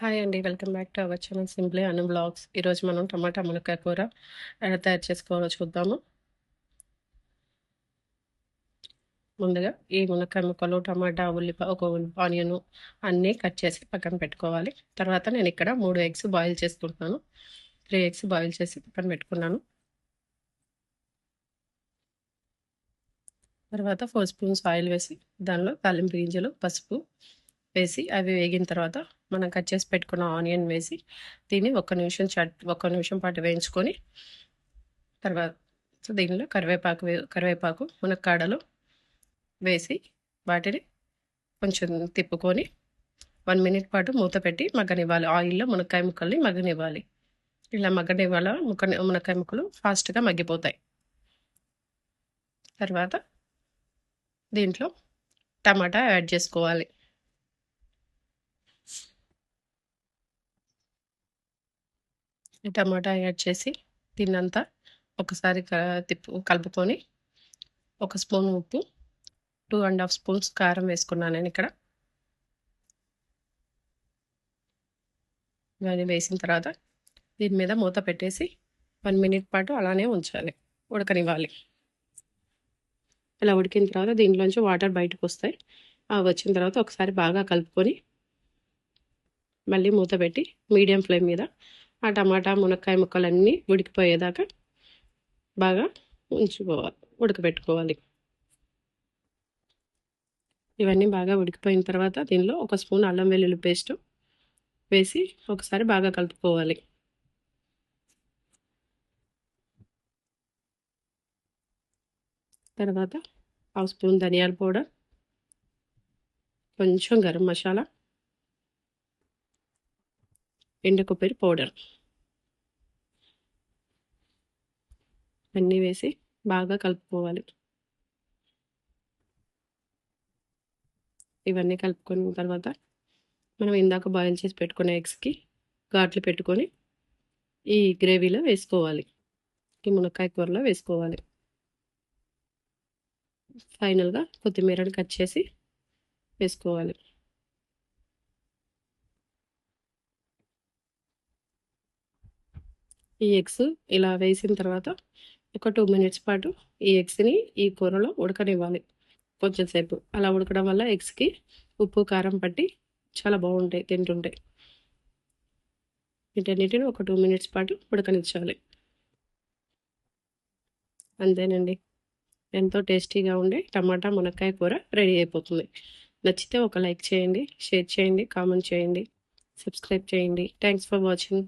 Hi అండి. Welcome back to our channel simply Anu vlogs ఈరోజు మనం టమాటా మునక్కాయ కూర ఎలా తయారు చేసుకోవాలో చూద్దాము. ముందుగా ఈ మునక్కాయ ముక్కలు, టమాటా, ఉల్లిపాయ ఒక ఆనియన్ ఆనియను అన్నీ కట్ చేసి పక్కన పెట్టుకోవాలి. తర్వాత నేను ఇక్కడ మూడు ఎగ్స్ బాయిల్ చేసుకుంటున్నాను. త్రీ ఎగ్స్ బాయిల్ చేసి పక్కన పెట్టుకున్నాను. తర్వాత ఫోర్ స్పూన్స్ ఆయిల్ వేసి దానిలో తాలింపు గింజలు, పసుపు వేసి అవి వేగిన తర్వాత మనం కట్ చేసి పెట్టుకున్న ఆనియన్ వేసి దీన్ని ఒక్క నిమిషం చట్ ఒక్క నిమిషం పాటు వేయించుకొని తర్వాత దీనిలో కరివేపాకు వే కరివేపాకు మునక్కాడలు వేసి వాటిని కొంచెం తిప్పుకొని వన్ మినిట్ పాటు మూత పెట్టి మగ్గనివ్వాలి. ఆయిల్‌లో మునక్కాయ ముక్కల్ని మగ్గనివ్వాలి. ఇలా మగ్గనివ్వాల ముక్క మునక్కాయ ముక్కలు ఫాస్ట్‌గా మగ్గిపోతాయి. తర్వాత దీంట్లో టమాటా యాడ్ చేసుకోవాలి. టమాటా యాడ్ చేసి దీన్నంతా ఒకసారి క తిప్పు కలుపుకొని ఒక స్పూన్ ఉప్పు, టూ అండ్ హాఫ్ స్పూన్స్ కారం వేసుకున్నాను నేనిక్కడ. ఇవన్నీ వేసిన తర్వాత దీని మీద మూత పెట్టేసి వన్ మినిట్ పాటు అలానే ఉంచాలి. ఉడకనివ్వాలి. ఇలా ఉడికిన తర్వాత దీంట్లోంచి వాటర్ బయటకొస్తాయి. అవి వచ్చిన తర్వాత ఒకసారి బాగా కలుపుకొని మళ్ళీ మూత పెట్టి మీడియం ఫ్లేమ్ మీద ఆ టమాటా, మునక్కాయ ముక్కలన్నీ ఉడికిపోయేదాకా బాగా ఉంచుకోవాలి. ఉడకబెట్టుకోవాలి. ఇవన్నీ బాగా ఉడికిపోయిన తర్వాత దీనిలో ఒక స్పూన్ అల్లం వెల్లుల్లి పేస్ట్ వేసి ఒకసారి బాగా కలుపుకోవాలి. తర్వాత హాఫ్ స్పూన్ ధనియాల పౌడర్ కొంచెం గరం మసాలా ఎండు కొబ్బరి పౌడర్ అన్నీ వేసి బాగా కలుపుకోవాలి. ఇవన్నీ కలుపుకున్న తర్వాత మనం ఇందాక బాయిల్ చేసి పెట్టుకున్న ఎగ్స్‌కి ఘాట్లు పెట్టుకొని ఈ గ్రేవీలో వేసుకోవాలి. ఈ మునక్కాయ కూరలో వేసుకోవాలి. ఫైనల్‌గా కొత్తిమీరని కట్ చేసి వేసుకోవాలి. ఈ ఎగ్స్ ఇలా వేసిన తర్వాత ఒక టూ మినిట్స్ పాటు ఈ ఎగ్స్‌ని ఈ కూరలో ఉడకనివ్వాలి. కొంచెం సేపు. అలా ఉడకడం వల్ల ఎగ్స్‌కి ఉప్పు, కారం పట్టి చాలా బాగుంటాయి తింటుంటాయి వీటన్నిటిని ఒక టూ మినిట్స్ పాటు ఉడకనిచ్చాలి. అంతేనండి. ఎంతో టేస్టీగా ఉండే టమాటా మునక్కాయ కూర రెడీ అయిపోతుంది. నచ్చితే ఒక లైక్ చేయండి, షేర్ చేయండి, కామెంట్ చేయండి, సబ్స్క్రైబ్ చేయండి. Thanks for watching.